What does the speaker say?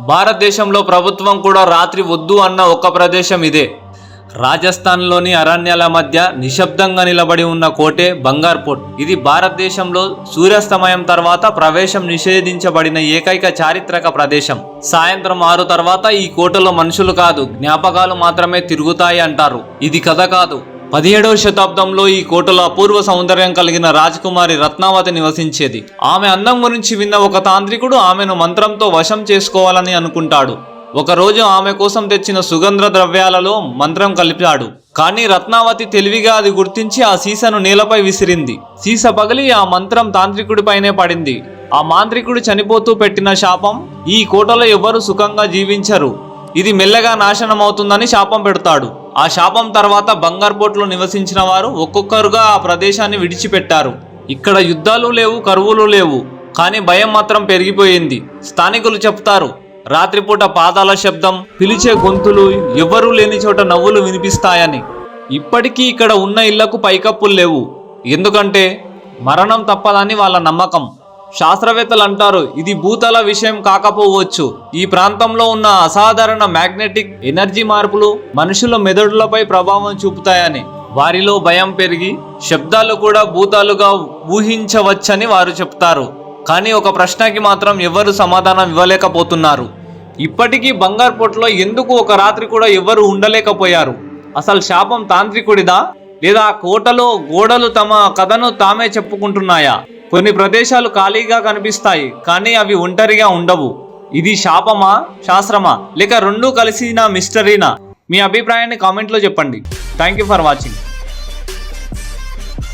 భారతదేశంలో ప్రభుత్వం కూడా రాత్రి వద్దు అన్న ఒక ప్రదేశం ఇదే. రాజస్థాన్లోని అరణ్యాల మధ్య నిశ్శబ్దంగా నిలబడి ఉన్న కోటే బంగార్ పోర్ట్ ఇది భారతదేశంలో సూర్యాస్తమయం తర్వాత ప్రవేశం నిషేధించబడిన ఏకైక చారిత్రక ప్రదేశం. సాయంత్రం ఆరు తర్వాత ఈ కోటలో మనుషులు కాదు జ్ఞాపకాలు మాత్రమే తిరుగుతాయి అంటారు. ఇది కథ కాదు. పదిహేడవ శతాబ్దంలో ఈ కోటలో అపూర్వ సౌందర్యం కలిగిన రాజకుమారి రత్నావతి నివసించేది. ఆమె అందం గురించి విన్న ఒక తాంత్రికుడు ఆమెను మంత్రంతో వశం చేసుకోవాలని అనుకుంటాడు. ఒకరోజు ఆమె కోసం తెచ్చిన సుగంధ ద్రవ్యాలలో మంత్రం కలిపాడు. కానీ రత్నావతి తెలివిగా అది గుర్తించి ఆ సీసను నేలపై విసిరింది. సీస పగిలి ఆ మంత్రం తాంత్రికుడిపైనే పడింది. ఆ మాంత్రికుడు చనిపోతూ పెట్టిన శాపం ఈ కోటలో ఎవరు సుఖంగా జీవించరు. ఇది మెల్లగా నాశనం అవుతుందని శాపం పెడతాడు. ఆ శాపం తర్వాత బంగార్పోట్లో నివసించిన వారు ఒక్కొక్కరుగా ఆ ప్రదేశాన్ని విడిచిపెట్టారు. ఇక్కడ యుద్ధాలు లేవు కరువులు లేవు కానీ భయం మాత్రం పెరిగిపోయింది. స్థానికులు చెప్తారు రాత్రిపూట పాదాల శబ్దం పిలిచే గొంతులు ఎవ్వరూ లేని చోట నవ్వులు వినిపిస్తాయని. ఇప్పటికీ ఇక్కడ ఉన్న ఇళ్ళకు పైకప్పులు లేవు. ఎందుకంటే మరణం తప్పదని వాళ్ళ నమ్మకం. శాస్త్రవేత్తలు అంటారు ఇది భూతల విషయం కాకపోవచ్చు. ఈ ప్రాంతంలో ఉన్న అసాధారణ మ్యాగ్నెటిక్ ఎనర్జీ మార్పులు మనుషుల మెదడులపై ప్రభావం చూపుతాయని వారిలో భయం పెరిగి శబ్దాలు కూడా భూతాలుగా ఊహించవచ్చని వారు చెప్తారు. కానీ ఒక ప్రశ్నకి మాత్రం ఎవరు సమాధానం ఇవ్వలేకపోతున్నారు. ఇప్పటికీ బంగార్పోట్లో ఎందుకు ఒక రాత్రి కూడా ఎవరు ఉండలేకపోయారు? అసలు శాపం తాంత్రికుడిదా? లేదా కోటలో గోడలు తమ కథను తామే చెప్పుకుంటున్నాయా? కొన్ని ప్రదేశాలు ఖాళీగా కనిపిస్తాయి కానీ అవి ఒంటరిగా ఉండవు. ఇది శాపమా? శాస్త్రమా? లేక రెండూ కలిసిన మిస్టరీనా? మీ అభిప్రాయాన్ని కామెంట్లో చెప్పండి. Thank you for watching.